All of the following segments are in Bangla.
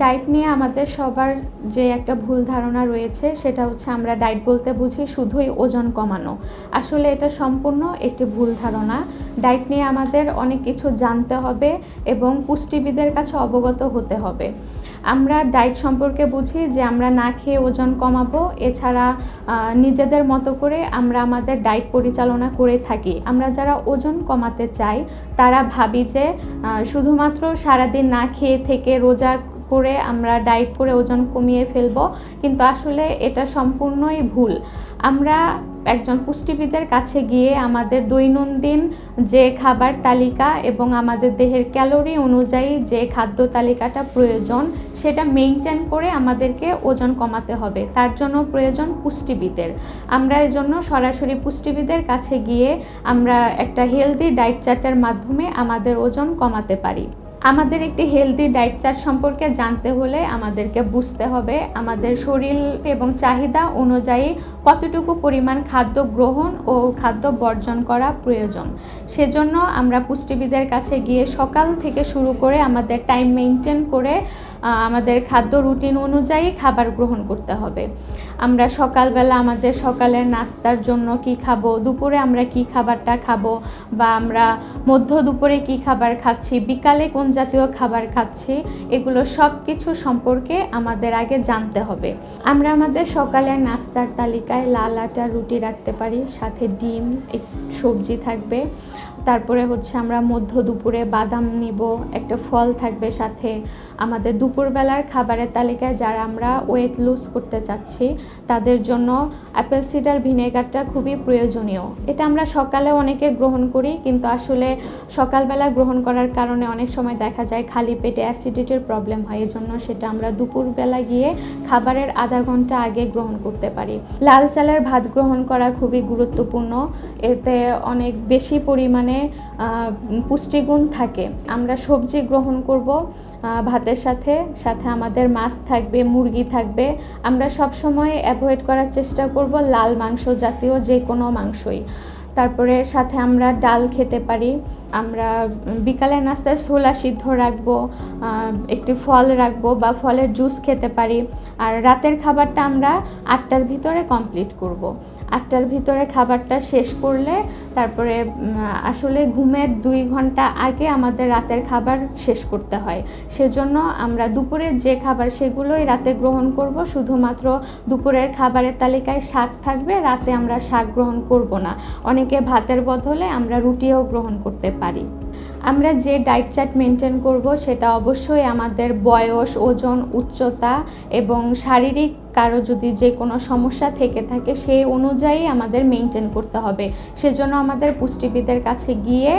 ডায়েট নিয়ে আমাদের সবার যে একটা ভুল ধারণা রয়েছে, সেটা হচ্ছে আমরা ডায়েট বলতে বুঝি শুধুই ওজন কমানো। আসলে এটা সম্পূর্ণ একটি ভুল ধারণা। ডায়েট নিয়ে আমাদের অনেক কিছু জানতে হবে এবং পুষ্টিবিদের কাছে অবগত হতে হবে। আমরা ডায়েট সম্পর্কে বুঝি যে আমরা না খেয়ে ওজন কমাবো, এছাড়া নিজেদের মতো করে আমরা আমাদের ডায়েট পরিচালনা করে থাকি। আমরা যারা ওজন কমাতে চাই, তারা ভাবি যে শুধুমাত্র সারাদিন না খেয়ে থেকে রোজা করে আমরা ডায়েট করে ওজন কমিয়ে ফেলব, কিন্তু আসলে এটা সম্পূর্ণই ভুল। আমরা একজন পুষ্টিবিদের কাছে গিয়ে আমাদের দৈনন্দিন যে খাবার তালিকা এবং আমাদের দেহের ক্যালোরি অনুযায়ী যে খাদ্য তালিকাটা প্রয়োজন, সেটা মেনটেন করে আমাদেরকে ওজন কমাতে হবে। তার জন্য প্রয়োজন পুষ্টিবিদের। আমরা এর জন্য সরাসরি পুষ্টিবিদের কাছে গিয়ে আমরা একটা হেলদি ডায়েট চার্টের মাধ্যমে আমাদের ওজন কমাতে পারি। আমাদের একটি হেলদি ডায়েট চার্ট সম্পর্কে জানতে হলে আমাদেরকে বুঝতে হবে। আমাদের শরীর এবং চাহিদা অনুযায়ী কতটুকু পরিমাণ খাদ্য গ্রহণ ও খাদ্য বর্জন করা প্রয়োজন। সেজন্য আমরা পুষ্টিবিদের কাছে গিয়ে সকাল থেকে শুরু করে আমাদের টাইম মেনটেন করে আমাদের খাদ্য রুটিন অনুযায়ী খাবার গ্রহণ করতে হবে। আমরা সকালবেলা আমাদের সকালের নাস্তার জন্য কি খাব, দুপুরে আমরা কি খাবারটা খাব বা আমরা মধ্য দুপুরে কি খাবার খাচ্ছি, বিকালে কোন জাতীয় খাবার খাচ্ছি, এগুলো সব কিছু সম্পর্কে আমাদের আগে জানতে হবে। আমরা আমাদের সকালের নাস্তার তালিকায় লাল আটা রুটি রাখতে পারি, সাথে ডিম সবজি থাকবে। তারপরে হচ্ছে আমরা মধ্য দুপুরে বাদাম নিব, একটা ফল থাকবে সাথে। আমাদের দুপুরবেলার খাবারের তালিকায় যারা আমরা ওয়েট লুজ করতে চাচ্ছি, তাদের জন্য অ্যাপেল সিডার ভিনেগারটা খুবই প্রয়োজনীয়। এটা আমরা সকালে অনেকে গ্রহণ করি, কিন্তু আসলে সকালবেলা গ্রহণ করার কারণে অনেক সময় দেখা যায় খালি পেটে অ্যাসিডিটির প্রবলেম হয়, এজন্য সেটা আমরা দুপুরবেলা গিয়ে খাবারের আধা ঘণ্টা আগে গ্রহণ করতে পারি। লাল চালের ভাত গ্রহণ করা খুবই গুরুত্বপূর্ণ। এতে অনেক বেশি পরিমাণে আহ, পুষ্টিগুণ থাকে। আমরা সবজি গ্রহণ করব ভাতের সাথে। সাথে আমাদের মাছ থাকবে মুরগি থাকবে। আমরা সবসময় অ্যাভয়েড করার চেষ্টা করব লাল মাংস জাতীয় যে কোনো মাংসই। তারপরে সাথে আমরা ডাল খেতে পারি। আমরা উম, বিকালের নাস্তায় ছোলা সিদ্ধ রাখব একটি ফল রাখব বা ফলের জুস খেতে পারি। আর রাতের খাবারটা আমরা আটটার ভিতরে কমপ্লিট করব। আটটার ভিতরে খাবারটা শেষ করলে তারপরে আসলে ঘুমের দুই ঘণ্টা আগে আমাদের রাতের খাবার শেষ করতে হয়। সেজন্য আমরা দুপুরের যে খাবার সেগুলোই রাতে গ্রহণ করব। শুধুমাত্র দুপুরের খাবারের তালিকায় শাক থাকবে রাতে আমরা শাক গ্রহণ করব না। অনেকে ভাতের বদলে আমরা রুটিও গ্রহণ করতে পারি। আমরা যে ডায়েট চার্ট মেনটেন করব সেটা অবশ্যই আমাদের বয়স, ওজন, উচ্চতা এবং শারীরিক কারও যদি যে কোনো সমস্যা থেকে থাকে সেই অনুযায়ী আমাদের মেনটেন করতে হবে। সেজন্য আমাদের পুষ্টিবিদের কাছে গিয়ে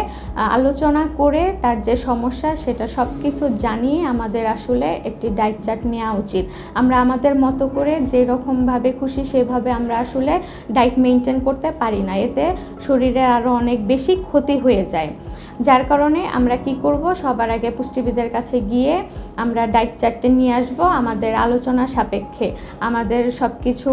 আলোচনা করে তার যে সমস্যা, সেটা সব কিছু জানিয়ে আমাদের আসলে একটি ডায়েট চার্ট নেওয়া উচিত। আমরা আমাদের মতো করে যেরকমভাবে খুশি, সেভাবে আমরা আসলে ডায়েট মেনটেন করতে পারি না। এতে শরীরের আরও অনেক বেশি ক্ষতি হয়ে যায়। যার কারণে আমরা কি করব? সবার আগে পুষ্টিবিদের কাছে গিয়ে আমরা ডায়েট চার্টে নিয়ে আসব আমাদের আলোচনা সাপেক্ষে। আমাদের সব কিছু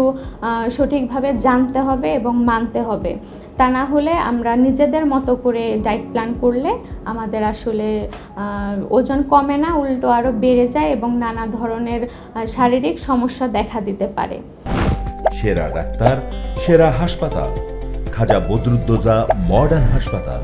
সঠিকভাবে জানতে হবে এবং মানতে হবে। তা না হলে আমরা নিজেদের মতো করে ডায়েট প্ল্যান করলে আমাদের আসলে ওজন কমে না, উল্টো আরও বেড়ে যায় এবং নানা ধরনের শারীরিক সমস্যা দেখা দিতে পারে। সেরা ডাক্তার, সেরা হাসপাতাল। খাজা বদরুদ্দোজা মডার্ন হাসপাতাল।